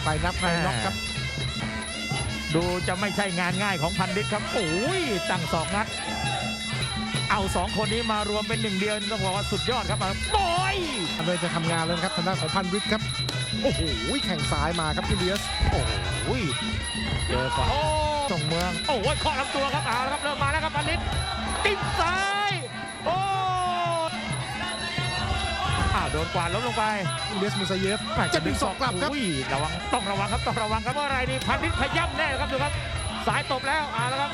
ใครนับใครน็อกครับ ดูจะไม่ใช่งานง่ายของพันลิตครับโอ้ยตั้งสองนัด เอาสองคนนี้มารวมเป็นหนึ่งเดียวต้องบอกว่าสุดยอดครับโอ้ยเลยจะทำงานแล้วนะครับทางด้านของพันวิทย์ครับโอ้โหแข่งซ้ายมาครับอิเลียสโอ้ยเจอก่อนโอ้ส่งเมืองโอ้ยเคาะลำตัวครับเอาละครับเริ่มมาแล้วครับพันลิตจิ้มซ้ายโอ้อ้าว โดนกวาดล้มลงไปอิเลียสมูซาเยฟจะดึงศอกกลับครับอุ้ยระวังต้องระวังครับต้องระวังครับว่าอะไรนี่พันลิตขย้ำแน่ครับดูครับสายตบแล้วเอาละครับ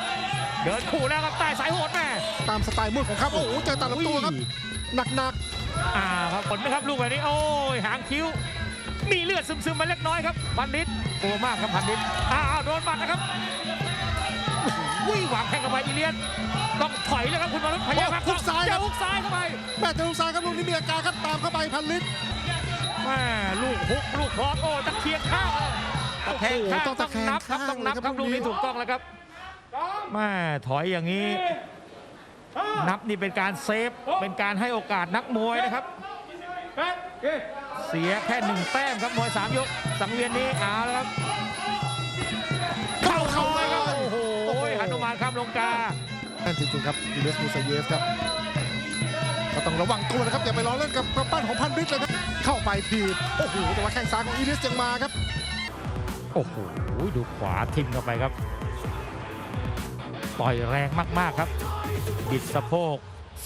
เดินขู่แล้วครับใต้สายโหดแม่ตามสไตล์มืดของเขาโอ้โหเจอตัดลำตัวครับหนักอ่าครับผลไหมครับลูกแบบนี้โอ้ยหางคิ้ว มีเลือดซึมๆมาเล็กน้อยครับพันลิตโอ้มากครับพันลิตอ้าวโดนบัตรนะครับ วิ่งวางแข่งกับไปอีเลียนต้องถอยแล้วครับคุณมารุตพยายามหักหุกซ้ายเจครัอบหุกซ้ายเข้าไปแม่เจอลูกซ้ายครับลูกนี้มีอาการครับตามเข้าไปพันลิตรแม่ลูกฮุกลูกครอสโอ้ตะเคียงข้างเลยตะแคงข้างโอ้โหต้องต้ตะองแคงนับครับข้างต้องนับเลยคครัรับบลูลูกกนี้นี้ถูกต้องแล้วครับแม่ถอยอย่างนี้ นับนี่เป็นการเซฟเป็นการให้โอกาสนักมวยนะครับเสียแค่หนึ่งแต้มครับมวยสามยก สังเวียนนี้เอาแล้วครับเข้าเข้าเลยครับ ข้ามลงกานั่นจริงๆครับอิเลียสมูซาเยฟครับก็ต้องระวังตัวนะครับอย่าไปล้อเล่นกับกำปั้นของพันลิตรเลยครับเข้าไปทีบโอ้โหแต่ว่าแข้งซ้ายของอิเลียสยังมาครับ โอ้โหดูขวาทิมเข้าไปครับ ต่อยแรงมากๆครับ บิดสะโพก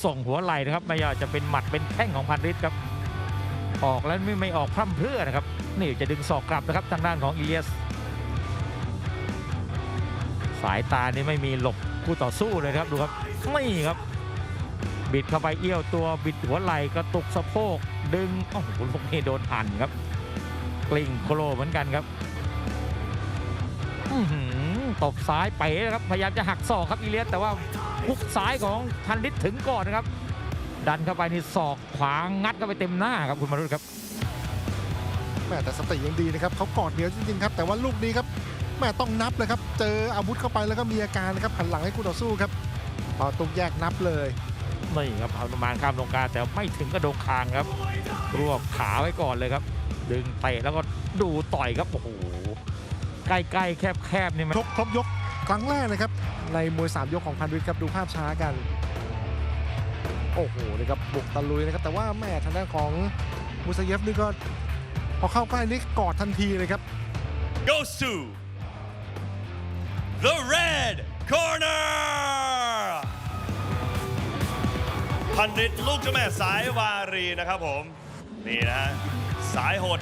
ส่งหัวไหล่นะครับ ไม่ว่าจะเป็นหมัดเป็นแข้งของพันฤทธิ์ครับ ออกแล้วไม่ไม่ออกพร่ำเพรื่อนะครับ นี่จะดึงศอกกลับนะครับทางด้านของอิเลียส สายตานี่ไม่มีหลบคู่ต่อสู้เลยครับดูครับไม่ครับ บิดเข้าไปเอี้ยวตัวบิดหัวไหล่กระตุกสะโพกดึงโอ้โหลูกนี้โดนหั่นครับ กลิ้งโครเหมือนกันครับตบซ้ายเป๋นะครับพยายามจะหักศอกครับอีเลียสแต่ว่าฮุกซ้ายของพันลิตถึงก่อนนะครับ ดันเข้าไปนี่ศอกขวางงัดเข้าไปเต็มหน้าครับคุณมารุตครับแม่แต่สติยังดีนะครับเขากอดเหนียวจริงๆครับ แต่ว่าลูกนี้ครับ แม่ต้องนับเลยครับ เจออาวุธเข้าไปแล้วก็มีอาการนะครับหันหลังให้คู่ต่อสู้ครับพอตุกแยกนับเลยนี่ครับเอาประมาณข้ามตรงกลางแต่ไม่ถึงกระโดงคางครับ รวบขาไว้ก่อนเลยครับ ดึงเตะแล้วก็ดูต่อยครับโอ้โหใกล้ๆแคบๆนี่มันชกครบยกครั้งแรกเลยครับ ในมวย3ยกของพันวิทย์ครับดูภาพช้ากัน โอ้โหนี่ครับบุกตะลุยนะครับ แต่ว่าแม่ทางด้านของมูซาเยฟนี่ก็พอเข้าใกล้นี่กอดทันทีเลยครับ goes to the red corner พันฤทธิ์ลูกเจ้าแม่สายวารีนะครับผม นี่นะฮะ สายโหด